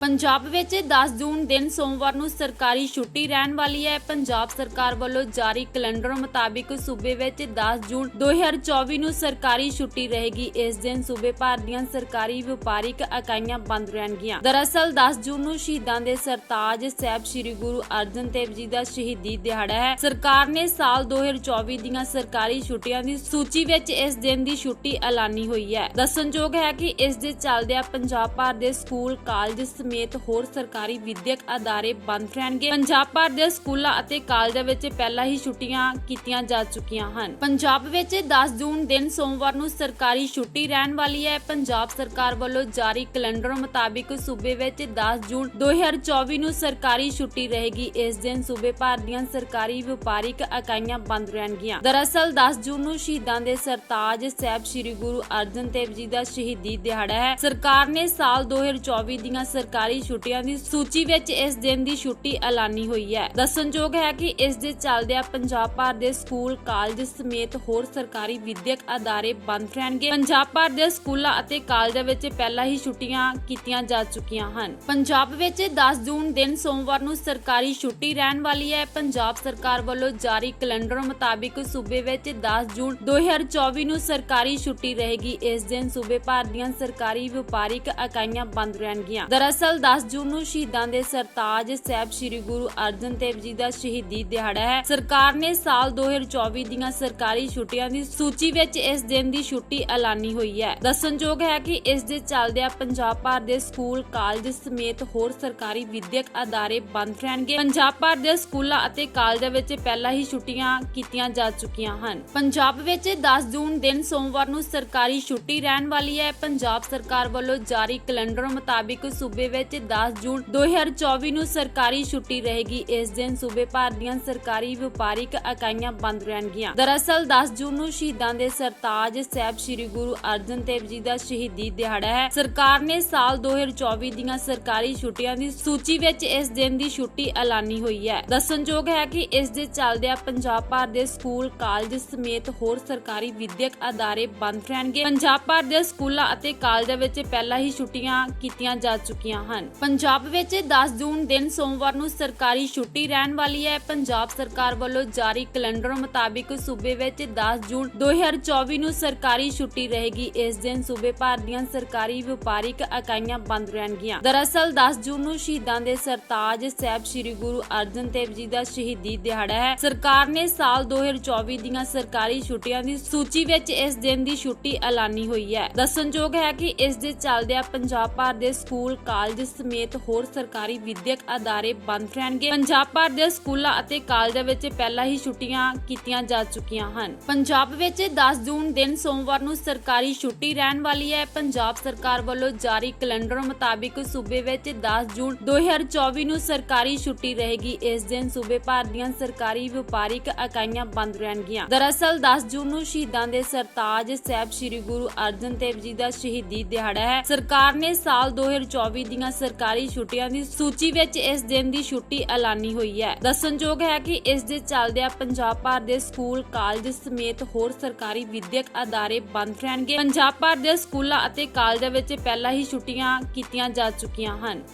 ਪੰਜਾਬ ਵਿੱਚ 10 ਜੂਨ ਦਿਨ ਸੋਮਵਾਰ ਨੂੰ ਸਰਕਾਰੀ ਛੁੱਟੀ ਰਹਿਣ ਵਾਲੀ ਹੈ। ਪੰਜਾਬ ਸਰਕਾਰ ਵੱਲੋਂ ਜਾਰੀ ਕੈਲੰਡਰ ਮੁਤਾਬਿਕ ਸੂਬੇ ਵਿੱਚ 10 ਜੂਨ 2024 ਨੂੰ ਸਰਕਾਰੀ ਛੁੱਟੀ ਰਹੇਗੀ। ਇਸ ਦਿਨ ਸੂਬੇ ਭਰ ਦੀਆਂ ਸਰਕਾਰੀ ਵਪਾਰਿਕ ਇਕਾਈਆਂ ਬੰਦ ਰਹਿਣਗੀਆਂ। ਦਰਅਸਲ 10 ਜੂਨ ਨੂੰ ਸ਼ਹੀਦਾਂ ਦੇ ਸਰਤਾਜ ਸਾਹਿਬ ਸ੍ਰੀ ਗੁਰੂ ਅਰਜਨ ਦੇਵ ਜੀ ਦਾ ਸ਼ਹੀਦੀ ਦਿਹਾੜਾ ਹੈ। ਸਰਕਾਰ ਨੇ ਸਾਲ 2024 ਦੀਆਂ ਸਰਕਾਰੀ ਛੁੱਟੀਆਂ ਦੀ ਸੂਚੀ ਵਿੱਚ ਇਸ ਦਿਨ ਦੀ ਛੁੱਟੀ ਐਲਾਨੀ ਹੋਈ ਹੈ। ਦੱਸਣਯੋਗ ਹੈ ਕਿ ਇਸ ਦੇ ਚੱਲਦਿਆਂ ਪੰਜਾਬ ਭਰ ਦੇ ਸਕੂਲ, ਕਾਲਜ ਸਮੇਤ ਹੋਰ ਸਰਕਾਰੀ ਵਿਦਿਅਕ ਅਦਾਰੇ ਬੰਦ ਰਹਿਣਗੇ। ਪੰਜਾਬ ਭਰ ਦੇ ਸਕੂਲਾਂ ਅਤੇ ਕਾਲਜਾਂ ਵਿੱਚ ਪਹਿਲਾਂ ਹੀ ਛੁੱਟੀਆਂ ਕੀਤੀਆਂ ਜਾ ਚੁੱਕੀਆਂ ਹਨ। ਪੰਜਾਬ ਵਿੱਚ 10 ਜੂਨ ਦਿਨ ਸੋਮਵਾਰ ਨੂੰ ਸਰਕਾਰੀ ਛੁੱਟੀ ਰਹਿਣ ਵਾਲੀ ਹੈ। ਪੰਜਾਬ ਸਰਕਾਰ ਵੱਲੋਂ ਜਾਰੀ ਕੈਲੰਡਰ ਮੁਤਾਬਿਕ ਸੂਬੇ ਵਿੱਚ 10 ਜੂਨ 2024 ਨੂੰ ਸਰਕਾਰੀ ਛੁੱਟੀ ਰਹੇਗੀ। ਇਸ ਦਿਨ ਸੂਬੇ ਭਰ ਦੀਆਂ ਸਰਕਾਰੀ ਵਪਾਰਿਕ ਇਕਾਈਆਂ ਬੰਦ ਰਹਿਣਗੀਆਂ। ਦਰਅਸਲ 10 ਜੂਨ ਨੂੰ ਸ਼ਹੀਦਾਂ ਦੇ ਸਰਤਾਜ ਸਾਹਿਬ ਸ੍ਰੀ ਗੁਰੂ ਅਰਜਨ ਦੇਵ ਜੀ ਦਾ ਸ਼ਹੀਦੀ ਦਿਹਾੜਾ ਹੈ। ਸਰਕਾਰ ਨੇ ਸਾਲ 2024 ਦੀਆਂ ਸਰਕਾਰੀ ਸਰਕਾਰੀ ਛੁੱਟੀਆਂ ਦੀ ਸੂਚੀ ਵਿੱਚ ਇਸ ਦਿਨ ਦੀ ਛੁੱਟੀ ਐਲਾਨੀ ਹੋਈ ਹੈ। ਦੱਸਣਯੋਗ ਹੈ ਕਿ ਇਸ ਦੇ ਚੱਲਦਿਆਂ ਪੰਜਾਬ ਭਰ ਦੇ ਸਕੂਲ, ਕਾਲਜ ਸਮੇਤ ਹੋਰ ਸਰਕਾਰੀ ਵਿਦਿਅਕ ਅਦਾਰੇ ਬੰਦ ਰਹਿਣਗੇ। ਪੰਜਾਬ ਭਰ ਦੇ ਸਕੂਲਾਂ ਅਤੇ ਕਾਲਜਾਂ ਵਿੱਚ ਪਹਿਲਾਂ ਹੀ ਛੁੱਟੀਆਂ ਕੀਤੀਆਂ ਜਾ ਚੁੱਕੀਆਂ ਹਨ। ਪੰਜਾਬ ਵਿੱਚ 10 ਜੂਨ ਦਿਨ ਸੋਮਵਾਰ ਨੂੰ ਸਰਕਾਰੀ ਛੁੱਟੀ ਰਹਿਣ ਵਾਲੀ ਹੈ। ਪੰਜਾਬ ਸਰਕਾਰ ਵੱਲੋਂ ਜਾਰੀ ਕੈਲੰਡਰ ਮੁਤਾਬਿਕ ਸੂਬੇ ਵਿੱਚ 10 ਜੂਨ 2024 ਨੂੰ ਸਰਕਾਰੀ ਛੁੱਟੀ ਰਹੇਗੀ। ਇਸ ਦਿਨ ਸੂਬੇ ਭਰ ਦੀਆਂ ਸਰਕਾਰੀ ਵਪਾਰਿਕ ਇਕਾਈਆਂ ਬੰਦ ਰਹਿਣਗੀਆਂ। ਦਰਅਸਲ 10 ਜੂਨ ਨੂੰ ਸ਼ਹੀਦਾਂ ਦੇ ਸਰਤਾਜ ਸਾਹਿਬ ਸ੍ਰੀ ਗੁਰੂ ਅਰਜਨ ਦੇਵ ਜੀ ਦਾ ਸ਼ਹੀਦੀ ਦਿਹਾੜਾ ਹੈ। ਸਰਕਾਰ ਨੇ ਸਾਲ 2024 ਦੀਆਂ ਸਰਕਾਰੀ ਛੁੱਟੀਆਂ ਦੀ ਸੂਚੀ ਵਿੱਚ ਇਸ ਦਿਨ ਦੀ ਛੁੱਟੀ ਐਲਾਨੀ ਹੋਈ ਹੈ। ਦੱਸਣਯੋਗ ਹੈ ਕਿ ਇਸ ਦੇ ਚੱਲਦਿਆਂ ਪੰਜਾਬ ਭਰ ਦੇ ਸਕੂਲ, ਕਾਲਜ ਸਮੇਤ ਹੋਰ ਸਰਕਾਰੀ ਵਿਦਿਅਕ ਅਦਾਰੇ ਬੰਦ ਰਹਿਣਗੇ। ਪੰਜਾਬ ਭਰ ਦੇ ਸਕੂਲਾਂ ਅਤੇ ਕਾਲਜਾਂ ਵਿੱਚ ਪਹਿਲਾਂ ਹੀ ਛੁੱਟੀਆਂ ਕੀਤੀਆਂ ਜਾ ਚੁੱਕੀਆਂ ਹਨ। ਪੰਜਾਬ ਵਿੱਚ 10 ਜੂਨ ਦਿਨ ਸੋਮਵਾਰ ਨੂੰ ਸਰਕਾਰੀ ਛੁੱਟੀ ਰਹਿਣ ਵਾਲੀ ਹੈ। ਪੰਜਾਬ ਸਰਕਾਰ ਵੱਲੋਂ ਜਾਰੀ ਕੈਲੰਡਰ ਮੁਤਾਬਿਕ ਸੂਬੇ ਵਿੱਚ 10 ਜੂਨ 2024 ਨੂੰ ਸਰਕਾਰੀ ਛੁੱਟੀ ਰਹੇਗੀ। ਇਸ ਦਿਨ ਸੂਬੇ ਭਰ ਦੀਆਂ ਸਰਕਾਰੀ ਵਪਾਰਿਕ ਇਕਾਈਆਂ ਬੰਦ ਰਹਿਣਗੀਆਂ। ਦਰਅਸਲ 10 ਜੂਨ ਨੂੰ ਸ਼ਹੀਦਾਂ ਦੇ ਸਰਤਾਜ ਸਾਹਿਬ ਸ੍ਰੀ ਗੁਰੂ ਅਰਜਨ ਦੇਵ ਜੀ ਦਾ ਸ਼ਹੀਦੀ ਦਿਹਾੜਾ ਹੈ। ਸਰਕਾਰ ਨੇ ਸਾਲ 2024 ਦੀਆਂ ਸਰਕਾਰੀ ਛੁੱਟੀਆਂ ਦੀ ਸੂਚੀ ਵਿੱਚ ਇਸ ਦਿਨ ਦੀ ਛੁੱਟੀ ਐਲਾਨੀ ਹੋਈ ਹੈ। ਦੱਸਣਯੋਗ ਹੈ ਕਿ ਇਸ ਦੇ ਚੱਲਦਿਆਂ ਪੰਜਾਬ ਭਰ ਦੇ ਸਕੂਲ, ਕਾਲਜ ਸਮੇਤ ਹੋਰ ਸਰਕਾਰੀ ਵਿਦਿਅਕ ਅਦਾਰੇ ਬੰਦ ਰਹਿਣਗੇ। ਪੰਜਾਬ ਭਰ ਦੇ ਸਕੂਲਾਂ ਅਤੇ ਕਾਲਜਾਂ ਵਿੱਚ ਪਹਿਲਾਂ ਹੀ ਛੁੱਟੀਆਂ ਕੀਤੀਆਂ ਜਾ ਚੁੱਕੀਆਂ ਹਨ। ਪੰਜਾਬ ਵਿੱਚ 10 ਜੂਨ ਦਿਨ ਸੋਮਵਾਰ ਨੂੰ ਸਰਕਾਰੀ ਛੁੱਟੀ ਰਹਿਣ ਵਾਲੀ ਹੈ। ਪੰਜਾਬ ਸਰਕਾਰ ਵੱਲੋਂ ਜਾਰੀ ਕੈਲੰਡਰ ਮੁਤਾਬਿਕ ਸੂਬੇ ਵਿੱਚ 10 ਜੂਨ 2024 ਨੂੰ ਸਰਕਾਰੀ ਛੁੱਟੀ ਰਹੇਗੀ। ਇਸ ਦਿਨ ਸੂਬੇ ਭਰ ਦੀਆਂ ਸਰਕਾਰੀ ਵਪਾਰਿਕ ਇਕਾਈਆਂ ਬੰਦ ਰਹਿਣਗੀਆਂ। ਦਰਅਸਲ 10 ਜੂਨ ਨੂੰ ਸ਼ਹੀਦਾਂ ਦੇ ਸਰਤਾਜ ਸਾਹਿਬ ਸ੍ਰੀ ਗੁਰੂ ਅਰਜਨ ਦੇਵ ਜੀ ਦਾ ਸ਼ਹੀਦੀ ਦਿਹਾੜਾ ਹੈ। ਸਰਕਾਰ ਨੇ ਸਾਲ 2024 ਦੀਆਂ ਸਰਕਾਰੀ ਛੁੱਟੀਆਂ ਦੀ ਸੂਚੀ ਵਿੱਚ ਇਸ ਦਿਨ ਦੀ ਛੁੱਟੀ ਐਲਾਨੀ ਹੋਈ ਹੈ। ਦੱਸਣਯੋਗ ਹੈ ਕਿ ਇਸ ਦੇ ਚੱਲਦਿਆਂ ਪੰਜਾਬ ਭਰ ਦੇ ਸਕੂਲ, ਕਾਲਜ ਸਮੇਤ ਹੋਰ ਸਰਕਾਰੀ ਵਿਦਿਅਕ ਅਦਾਰੇ ਬੰਦ ਰਹਿਣਗੇ। ਪੰਜਾਬ ਭਰ ਦੇ ਸਕੂਲਾਂ ਅਤੇ ਕਾਲਜਾਂ ਵਿੱਚ ਪਹਿਲਾਂ ਹੀ ਛੁੱਟੀਆਂ ਕੀਤੀਆਂ ਜਾ ਚੁੱਕੀਆਂ ਹਨ। ਪੰਜਾਬ ਵਿੱਚ 10 ਜੂਨ ਦਿਨ ਸੋਮਵਾਰ ਨੂੰ ਸਰਕਾਰੀ ਛੁੱਟੀ ਰਹਿਣ ਵਾਲੀ ਹੈ। ਪੰਜਾਬ ਸਰਕਾਰ ਵੱਲੋਂ ਜਾਰੀ ਕੈਲੰਡਰ ਮੁਤਾਬਿਕ ਸੂਬੇ ਵਿੱਚ 10 ਜੂਨ 2024 ਨੂੰ ਸਰਕਾਰੀ ਛੁੱਟੀ ਰਹੇਗੀ। ਇਸ ਦਿਨ ਸੂਬੇ ਭਰ ਦੀਆਂ ਸਰਕਾਰੀ ਵਪਾਰਿਕ ਇਕਾਈਆਂ ਬੰਦ ਰਹਿਣਗੀਆਂ। ਦਰਅਸਲ 10 ਜੂਨ ਨੂੰ ਸ਼ਹੀਦਾਂ ਦੇ ਸਰਤਾਜ ਸਾਹਿਬ ਸ੍ਰੀ ਗੁਰੂ ਅਰਜਨ ਦੇਵ ਜੀ ਦਾ ਸ਼ਹੀਦੀ ਦਿਹਾੜਾ ਹੈ। ਸਰਕਾਰ ਨੇ ਸਾਲ 2024 ਦੀਆਂ ਸਰਕਾਰੀ ਛੁੱਟੀਆਂ ਦੀ ਸੂਚੀ ਵਿੱਚ ਇਸ ਦਿਨ ਦੀ ਛੁੱਟੀ ਐਲਾਨੀ ਹੋਈ ਹੈ। ਦੱਸਣਯੋਗ ਹੈ ਕਿ ਇਸ ਦੇ ਚੱਲਦਿਆਂ ਪੰਜਾਬ ਭਰ ਦੇ ਸਕੂਲ, ਕਾਲਜ ਸਮੇਤ ਹੋਰ ਸਰਕਾਰੀ ਵਿਦਿਅਕ ਅਦਾਰੇ ਬੰਦ ਰਹਿਣਗੇ। ਪੰਜਾਬ ਭਰ ਦੇ ਸਕੂਲਾਂ ਅਤੇ ਕਾਲਜਾਂ ਵਿੱਚ ਪਹਿਲਾਂ ਹੀ ਛੁੱਟੀਆਂ ਕੀਤੀਆਂ ਜਾ ਚੁੱਕੀਆਂ ਹਨ।